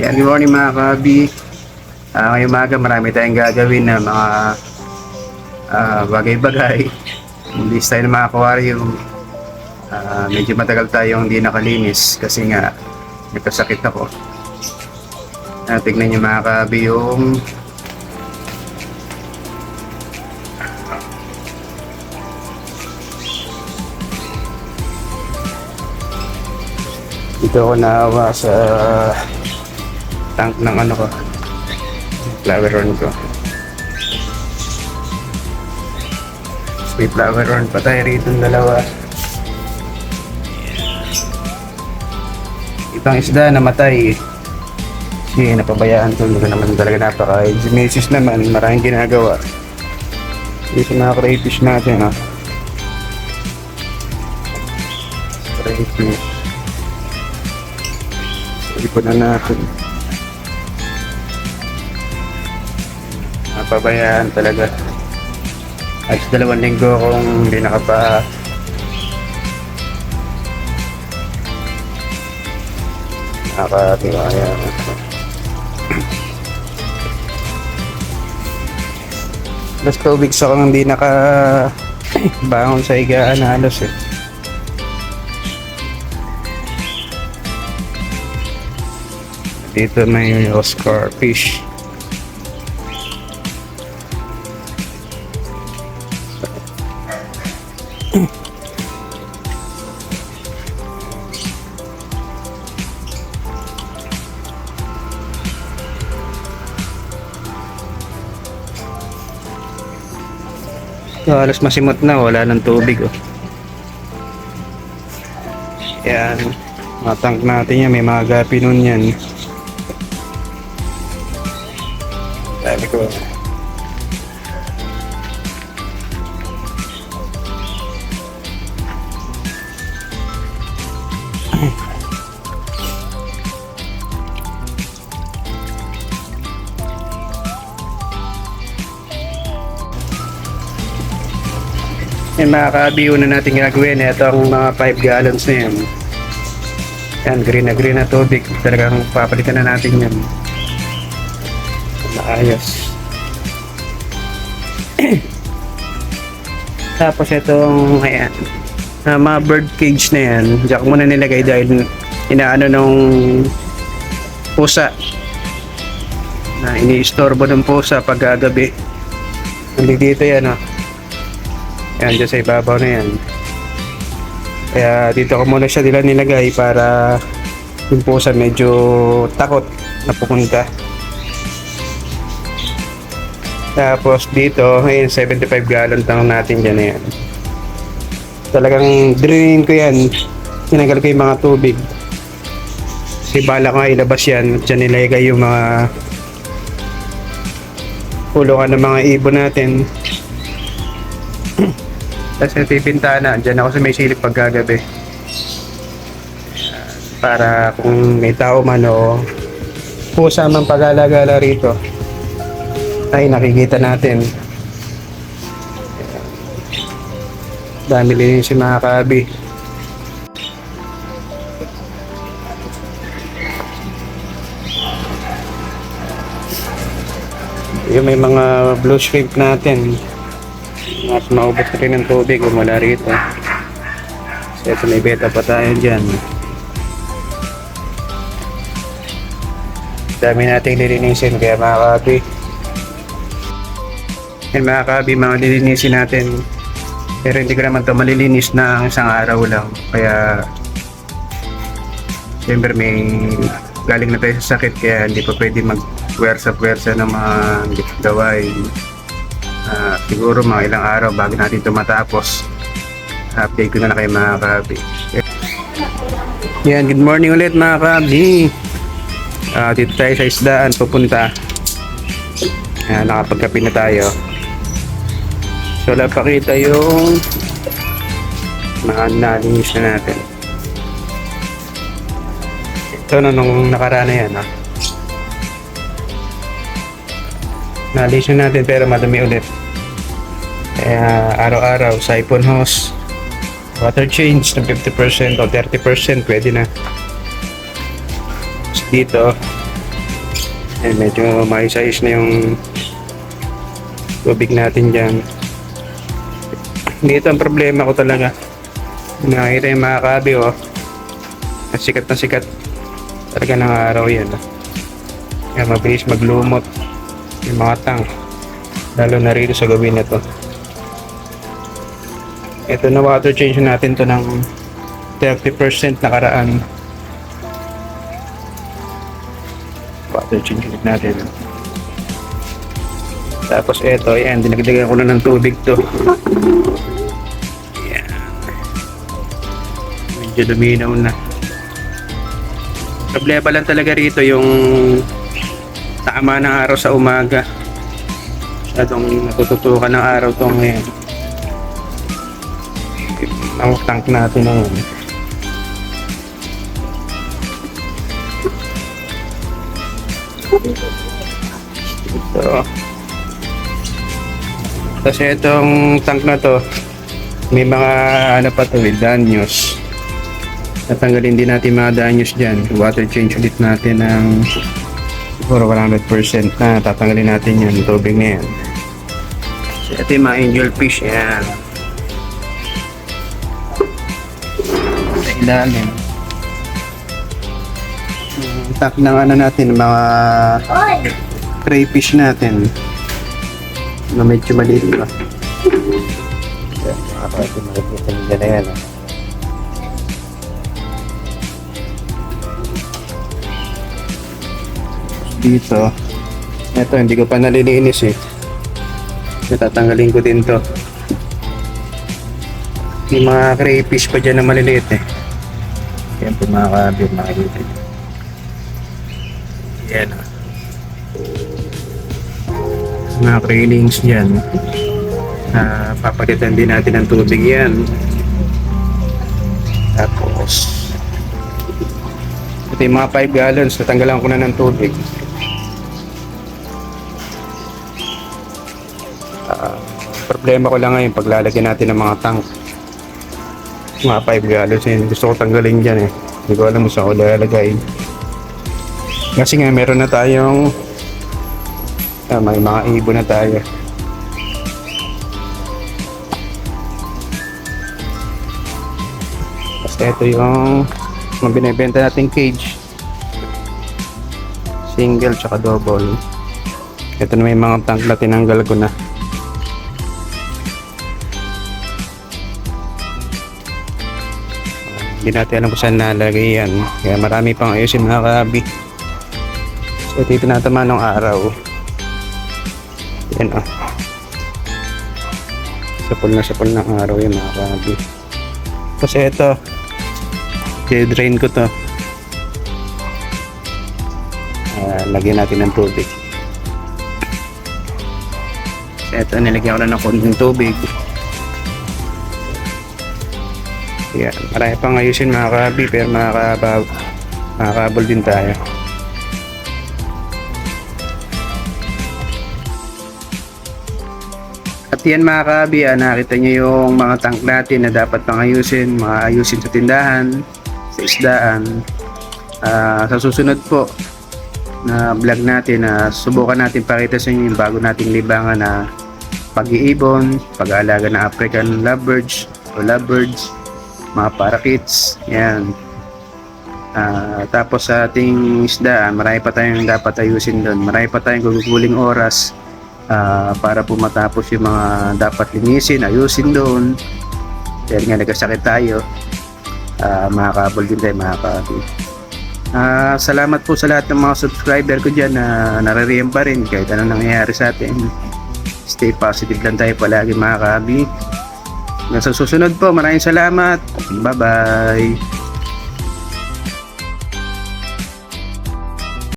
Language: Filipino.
Yan, good morning mga kabi. Ah, ngayong umaga marami tayong gagawin na mga ah, bagay-bagay. Hindi tayo ng mga aquarium. Ah, medyo matagal tayong hindi nakalinis kasi nga nagkasakit ako. Ah, tignan niyo mga kabi yung dito ako naawa sa tank ng ano ko. Flower horn ko. May flower horn pa tayo rito ng dalawa. Ibang isda namatay kasi napabayaan to hindi ko naman talaga napaka Genesis naman maraming ginagawa. Dito sa mga crayfish natin ah crayfish. Ipon na natin. Napabayaan talaga. At dalawang linggo kung hindi nakapa nakatiwaya. Mas two weeks akong hindi naka bangon sa higaan halos eh. Dito may Oscar fish. So, halos masimot na, wala ng tubig oh. Yan. Mga tank natin yan, may mga gapi nun yan. Sabi ko. Yan mga ka-BU na natin gagawin. Ito ang mga 5 gallons na yan. Yan, green na green na tubig. Talagang papalitan na natin yan. Maayos. Tapos itong, ayan, na mga bird cage na yan, diyan ko muna nilagay dahil inaano nung pusa na iniistorbo ng pusa pag gagabi. Hindi dito yan, oh. Yan, dyan sa ibabaw na yan. Kaya dito ko muna siya nila nilagay para yung pusa medyo takot na pupunta. Tapos dito, ayun, 75 gallon tanong natin dyan na yan. Talagang drain ko yan. Tinagal ko yung mga tubig. Kasi bala ko nga ilabas yan. Diyan nilagay yung mga kulungan ng mga ibon natin. Tapos yung bintana. Diyan ako sa may silip pagkagabi. Para kung may tao man o pusa man pag-alagala rito ay nakikita natin dami din si mga kabi yung may mga blue shrimp natin mas maubos na rin ng tubig mula rito so ito may beta pa tayo dyan dami nating lilinisin kaya mga kabi yan mga kabi, mga lilinisin natin. Pero hindi ko naman ito malilinis na isang araw lang. Kaya, siyempre may galing na tayo sa sakit kaya hindi pa pwede mag-wersa-wersa ng mga gawain. Ah, siguro mga ilang araw bago natin ito matapos. Update ko na na kayo mga kabi. Yan, good morning ulit mga kabi. Ah, dito tayo sa isdaan pupunta. Yan, nakapagkape na tayo. So, napakita yung mga nalinis na natin. Ito na nung nakaraan na yan, ha? Nalinis na natin pero madumi ulit. Kaya araw-araw, siphon hose, water change ng 50% o 30% pwede na. Tapos dito, Eh, medyo maayos-ayos na yung tubig natin dyan. Dito ang problema ko talaga. Nakita yung mga kabi, oh. Sikat na sikat. Talaga ng araw yan. Oh. Kaya mabilis maglumot yung mga tang. Lalo na rito sa gawin na to. Ito na water change natin to ng 30% nakaraan. Water change ulit natin. Tapos ito, yan, dinagdagan ko na ng tubig to. Yan. Medyo luminaw na. Problema lang talaga rito yung tama ng araw sa umaga. Masyadong natututukan ng araw to ngayon. Ang tank natin ng ito. Kasi itong tank na to, may mga ano pa to, eh, danyos. Natanggalin din natin mga danyos dyan. Water change ulit natin ng siguro 100% na tatanggalin natin yan, tubig na yan. So, ito yung mga angel fish, yan. Sa ilalim. Tank ng ano natin, mga crayfish natin na medyo maliit. Yan, makakakita makikita nila na yan. ah. Dito, ito hindi ko pa nalilinis eh. Natatanggalin ko din to. May mga crayfish pa dyan na maliliit eh. Yan po mga kabir, makikita. Yan ah mga railings dyan na papalitan din natin ng tubig yan tapos ito yung mga 5 gallons natanggalan ko na ng tubig problema ko lang ngayon paglalagyan natin ng mga tank mga 5 gallons yun gusto ko tanggalin dyan eh hindi ko alam kung saan ko lalagay kasi nga meron na tayong Ah, may mga ibon na tayo. Basta ito yung mga binibenta nating cage. Single tsaka double. Ito na may mga tank na tinanggal ko na. Hindi natin alam kung saan nalagay yan. Kaya marami pang ayusin mga kabi. So, ito tinatama ng araw. Yan ah. Sapol na sapol ng araw yung mga kabi. Kasi ito, i-drain ko to. Ah, lagyan natin ng tubig. Ito, nilagyan ko na ng konting tubig. Yan, marami pang ayusin mga kabi, pero makakabab, makakabol din tayo. At yan mga kabi, ah, nakita nyo yung mga tank natin na dapat pang ayusin, mga ayusin sa tindahan, sa isdaan. Ah, sa susunod po na vlog natin, na subukan natin pakita sa inyo yung bago nating libangan na pag-iibon, pag-aalaga ng African lovebirds o lovebirds, mga parakeets, yan. Ah, tapos sa ating isdaan, marami pa tayong dapat ayusin doon. Marami pa tayong guguling oras ah, para po matapos yung mga dapat linisin, ayusin doon. Dahil nga nagkasakit tayo, uh, makakabol din tayo makakabol. Ah, salamat po sa lahat ng mga subscriber ko dyan na naririyan pa rin kahit anong nangyayari sa atin. Stay positive lang tayo palagi mga kabi. Hanggang susunod po, maraming salamat. Bye-bye.